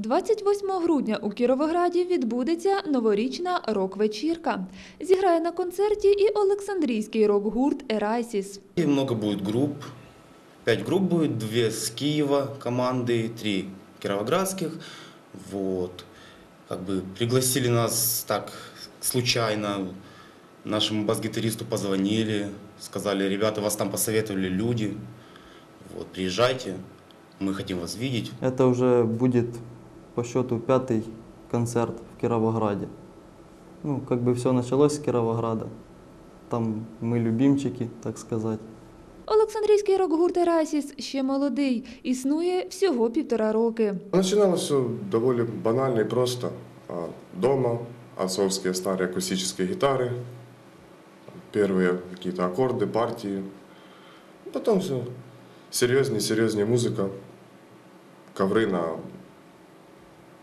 28 грудня у Кіровограді відбудеться новорічна рок-вечірка. Зіграє на концерті і Олександрійський рок-гурт Ерайсіс. И много будет групп. Пять групп будет, две с Киева команды, три кировоградских. Вот. Как бы пригласили нас так случайно. Нашему бас-гитаристу позвонили, сказали, ребята, вас там посоветовали люди. Вот, приезжайте, мы хотим вас видеть. Это уже будет по счету пятый концерт в Кировограде. Ну, как бы все началось с Кировограда. Там мы любимчики, так сказать. Олександрійський рок-гурт Ерайсіс ще молодий, існує всього півтора роки. Начиналось все довольно банально и просто. А, Дома отцовские старые акустические гитары, первые какие-то аккорды, партии. Потом все серьезнее, серьезнее музыка, ковры на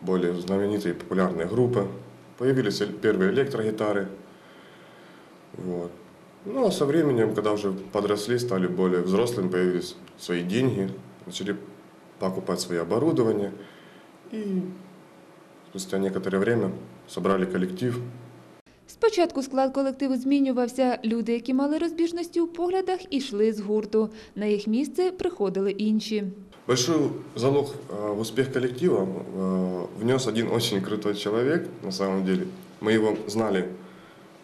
более знаменитые и популярные группы. Появились эль- первые электрогитары. Вот. Ну а со временем, когда уже подросли, стали более взрослыми, появились свои деньги, начали покупать свое оборудование. И спустя некоторое время собрали коллектив. Спочатку склад колективу змінювався. Люди, які мали розбіжності у поглядах, ішли з гурту. На їх місце приходили інші. Большой залог э, в успех коллектива э, внес один очень крутой человек, на самом деле. Мы его знали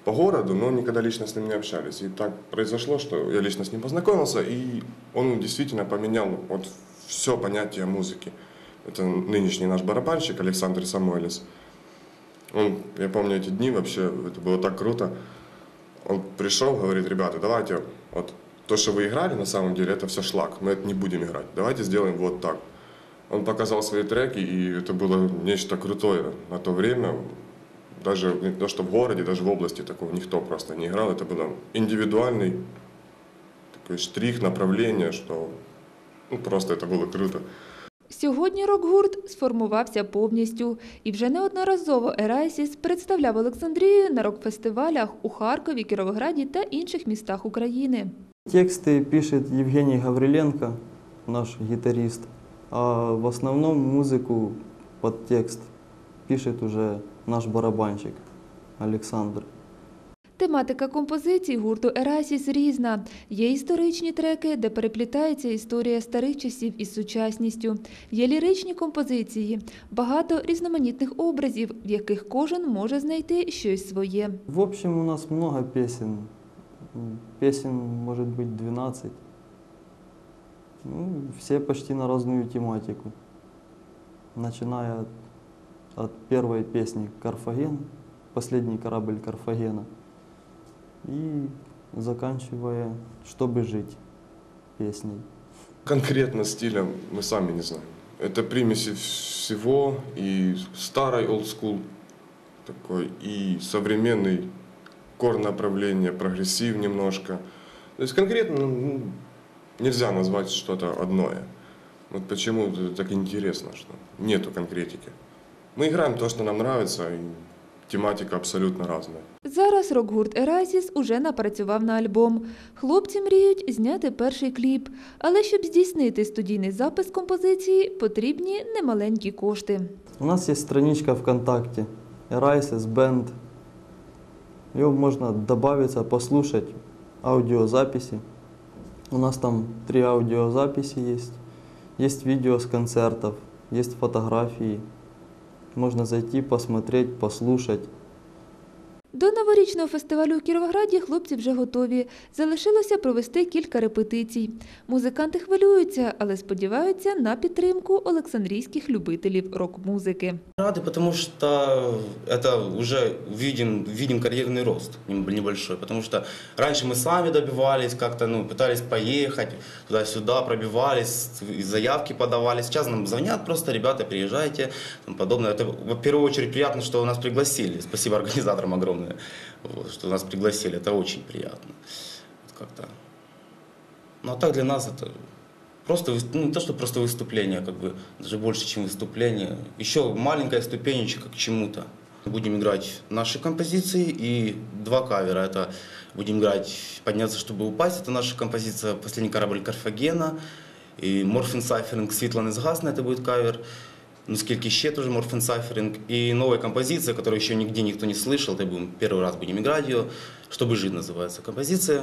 по городу, но никогда лично с ним не общались. И так произошло, что я лично с ним познакомился, и он действительно поменял вот все понятие музыки. Это нынешний наш барабанщик Александр Самойлис. Он, я помню эти дни вообще, это было так круто. Он пришел, говорит, ребята, давайте вот то, что вы играли, на самом деле, это все шлак, мы это не будем играть. Давайте сделаем вот так. Он показал свои треки, и это было нечто крутое на то время. Даже не то, что в городе, даже в области такого никто просто не играл. Это было индивидуальный такой штрих, направление, что ну, просто это было круто. Сьогодні рок-гурт сформувався повністю, і вже неодноразово Ерайсіс представляв Олександрію на рок-фестивалях у Харкові, Кіровограді та інших містах України. Тексты пишет Евгений Гавриленко, наш гитарист. А в основном музыку под текст пишет уже наш барабанщик Александр. Тематика композицій гурту Ерайсіс різна. Є історичні треки, де переплітається історія старих часів із сучасністю. Є ліричні композиції, багато різноманітних образів, в яких кожен може знайти щось своє. В общем, у нас много песен. Песен может быть 12. Ну, все почти на разную тематику. Начиная от, от первой песни «Карфаген», «Последний корабль Карфагена», и заканчивая «Чтобы жить» песней. Конкретно стиля мы сами не знаем. Это примеси всего и old school такой, и современный кор направления, прогрессив немножко. То есть конкретно ну, нельзя назвать что-то одное. Вот почему так интересно, что нету конкретики. Мы играем то, что нам нравится, и тематика абсолютно разная. Зараз рок-гурт Ерайсіс уже напрацював на альбом. Хлопці мріють зняти перший кліп, але щоб здійснити студійний запис композиції, потрібні немаленькі кошти. У нас есть страничка ВКонтакте Eraises Band. Ее можно добавиться, послушать аудиозаписи. У нас там три аудиозаписи есть. Есть видео с концертов, есть фотографии. Можно зайти, посмотреть, послушать. До новорічного фестивалю у Кіровограді хлопці вже готові. Залишилося провести кілька репетицій. Музиканти хвилюються, але сподіваються на підтримку олександрійських любителів рок-музики. Рады, потому что это уже видим, видим карьерный рост неб- небольшой. Потому что раньше мы сами добивались, как-то ну, пытались поехать туда-сюда, пробивались, и заявки подавали. Сейчас нам звонят просто, ребята, приезжайте, тому подобное. Это в первую очередь приятно, что нас пригласили. Спасибо организаторам огромное, Вот, что нас пригласили. Это очень приятно. Вот как-то. Ну а так для нас это Просто, ну, не то, что просто выступление, как бы, даже больше, чем выступление. Еще маленькая ступенечка к чему-то. Будем играть наши композиции и два кавера. Это будем играть «Подняться, чтобы упасть». Это наша композиция «Последний корабль Карфагена». И «Морфин Сайферинг Светланы Сгасна» это будет кавер. ну, скільки ще тоже морфенсайферинг, и новая композиция, которую еще нигде никто не слышал, это будем, первый раз будем играть ее, «Чтобы жить» называется композиция.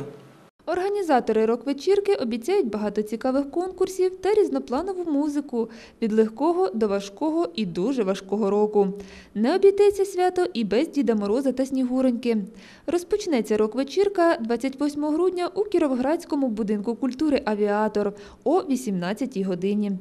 Організатори рок-вечірки обіцяють багато цікавих конкурсів та різнопланову музику від легкого до важкого і дуже важкого року. Не обійдеться свято і без Діда Мороза та Снігуроньки. Розпочнеться рок-вечірка 28 грудня у Кіровоградському будинку культури Авіатор о 18 годині.